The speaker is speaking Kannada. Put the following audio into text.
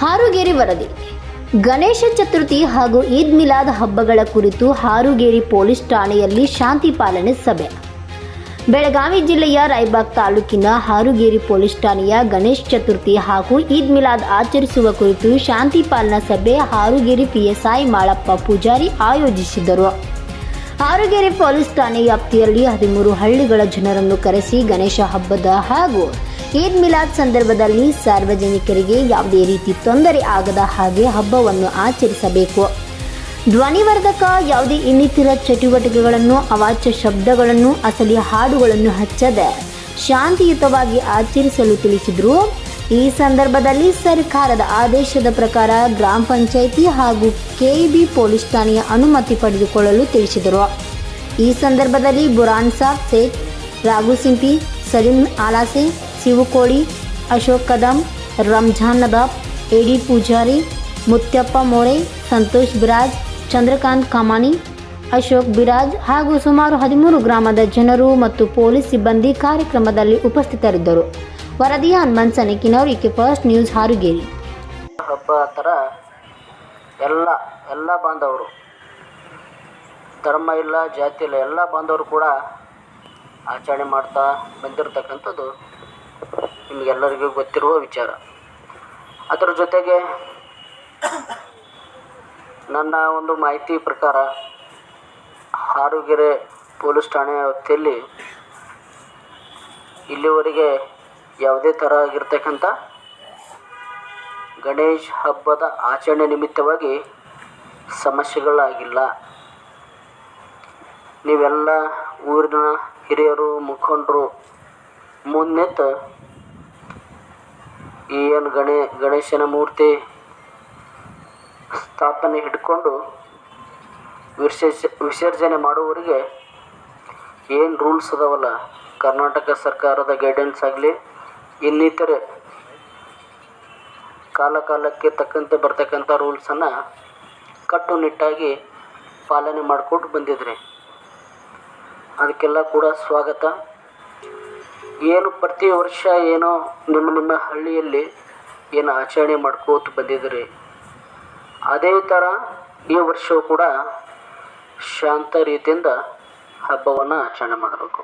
ಹಾರುಗೇರಿ ವರದಿ. ಗಣೇಶ ಚತುರ್ಥಿ ಹಾಗೂ ಈದ್ ಮಿಲಾದ್ ಹಬ್ಬಗಳ ಕುರಿತು ಹಾರುಗೇರಿ ಪೊಲೀಸ್ ಠಾಣೆಯಲ್ಲಿ ಶಾಂತಿ ಪಾಲನೆ ಸಭೆ. ಬೆಳಗಾವಿ ಜಿಲ್ಲೆಯ ರಾಯಬಾಗ್ ತಾಲೂಕಿನ ಹಾರುಗೇರಿ ಪೊಲೀಸ್ ಠಾಣೆಯ ಗಣೇಶ ಚತುರ್ಥಿ ಹಾಗೂ ಈದ್ ಮಿಲಾದ್ ಆಚರಿಸುವ ಕುರಿತು ಶಾಂತಿ ಪಾಲನಾ ಸಭೆ ಹಾರುಗೇರಿ ಪಿಎಸ್ಐ ಮಾಳಪ್ಪ ಪೂಜಾರಿ ಆಯೋಜಿಸಿದರು. ಹಾರುಗೇರಿ ಪೊಲೀಸ್ ಠಾಣೆ ವ್ಯಾಪ್ತಿಯಲ್ಲಿ ಹದಿಮೂರು ಹಳ್ಳಿಗಳ ಜನರನ್ನು ಕರೆಸಿ ಗಣೇಶ ಹಬ್ಬದ ಹಾಗೂ ಈದ್ ಮಿಲಾದ್ ಸಂದರ್ಭದಲ್ಲಿ ಸಾರ್ವಜನಿಕರಿಗೆ ಯಾವುದೇ ರೀತಿ ತೊಂದರೆ ಆಗದ ಹಾಗೆ ಹಬ್ಬವನ್ನು ಆಚರಿಸಬೇಕು. ಧ್ವನಿವರ್ಧಕ ಯಾವುದೇ ಇನ್ನಿತರ ಚಟುವಟಿಕೆಗಳನ್ನು, ಅವಾಚ್ಯ ಶಬ್ದಗಳನ್ನು, ಅಸಲಿ ಹಾಡುಗಳನ್ನು ಹಚ್ಚದೆ ಶಾಂತಿಯುತವಾಗಿ ಆಚರಿಸಲು ತಿಳಿಸಿದರು. ಈ ಸಂದರ್ಭದಲ್ಲಿ ಸರ್ಕಾರದ ಆದೇಶದ ಪ್ರಕಾರ ಗ್ರಾಮ ಪಂಚಾಯಿತಿ ಹಾಗೂ ಕೆಇಬಿ ಪೊಲೀಸ್ ಠಾಣೆಯ ಅನುಮತಿ ಪಡೆದುಕೊಳ್ಳಲು ತಿಳಿಸಿದರು. ಈ ಸಂದರ್ಭದಲ್ಲಿ ಬುರಾನ್ಸಾ ಸೇಠ್, ರಾಘು ಸಿಂಪಿ, ಸಲೀಂ ಆಲಾಸೆ ಶಿವಕೋಳಿ, ಅಶೋಕ್ ಕದಂ, ರಂಜಾನ್ ನದಾಬ್ ಎಡಿ ಪೂಜಾರಿ, ಮುತ್ಯಪ್ಪ ಮೋರೆ, ಸಂತೋಷ್ ಬಿರಾಜ್, ಚಂದ್ರಕಾಂತ್ ಕಮಾನಿ, ಅಶೋಕ್ ಬಿರಾಜ್ ಹಾಗೂ ಸುಮಾರು ಹದಿಮೂರು ಗ್ರಾಮದ ಜನರು ಮತ್ತು ಪೊಲೀಸ್ ಸಿಬ್ಬಂದಿ ಕಾರ್ಯಕ್ರಮದಲ್ಲಿ ಉಪಸ್ಥಿತರಿದ್ದರು. ವರದಿಯ ಹನುಮನ್ ಸನಿಕಿನವರು ಇಕೆ ಫಸ್ಟ್ ನ್ಯೂಸ್ ಹಾರುಗೇರಿ. ಹಬ್ಬ ಥರ ಎಲ್ಲ ಎಲ್ಲ ಬಾಂಧವರು, ಧರ್ಮ ಇಲ್ಲ, ಜಾತಿ ಇಲ್ಲ, ಎಲ್ಲ ಬಾಂಧವರು ಕೂಡ ಆಚರಣೆ ಮಾಡ್ತಾ ಬಂದಿರತಕ್ಕಂಥದ್ದು ನಿಮಗೆಲ್ಲರಿಗೂ ಗೊತ್ತಿರುವ ವಿಚಾರ. ಅದರ ಜೊತೆಗೆ ನನ್ನ ಒಂದು ಮಾಹಿತಿ ಪ್ರಕಾರ ಹಾರುಗೆರೆ ಪೊಲೀಸ್ ಠಾಣೆ ವ್ಯಾಪ್ತಿಯಲ್ಲಿ ಇಲ್ಲಿವರೆಗೆ ಯಾವುದೇ ಥರ ಆಗಿರ್ತಕ್ಕಂಥ ಗಣೇಶ್ ಹಬ್ಬದ ಆಚರಣೆ ನಿಮಿತ್ತವಾಗಿ ಸಮಸ್ಯೆಗಳಾಗಿಲ್ಲ. ನೀವೆಲ್ಲ ಊರಿನ ಹಿರಿಯರು, ಮುಖಂಡರು ಮುನ್ನೆತ್ತು ಈ ಏನು ಗಣೇ, ಗಣೇಶನ ಮೂರ್ತಿ ಸ್ಥಾಪನೆ ಹಿಡ್ಕೊಂಡು ವಿಸರ್ಜ ವಿಸರ್ಜನೆ ಮಾಡುವವರಿಗೆ ಏನು ರೂಲ್ಸ್ ಅದಾವಲ್ಲ? ಕರ್ನಾಟಕ ಸರ್ಕಾರದ ಗೈಡೆನ್ಸ್ ಆಗಲಿ, ಇನ್ನಿತರೆ ಕಾಲ ಕಾಲಕ್ಕೆ ತಕ್ಕಂತೆ ಬರ್ತಕ್ಕಂಥ ರೂಲ್ಸನ್ನು ಕಟ್ಟುನಿಟ್ಟಾಗಿ ಪಾಲನೆ ಮಾಡಿಕೊಂಡು ಬಂದಿದ್ರಿ. ಅದಕ್ಕೆಲ್ಲ ಕೂಡ ಸ್ವಾಗತ. ಏನು ಪ್ರತಿ ವರ್ಷ ಏನೋ ನಿಮ್ಮ ನಿಮ್ಮ ಹಳ್ಳಿಯಲ್ಲಿ ಏನು ಆಚರಣೆ ಮಾಡ್ಕೋತ ಬಂದಿದ್ರಿ ಅದೇ ಥರ ಈ ವರ್ಷವೂ ಕೂಡ ಶಾಂತ ರೀತಿಯಿಂದ ಹಬ್ಬವನ್ನು ಆಚರಣೆ ಮಾಡಬೇಕು.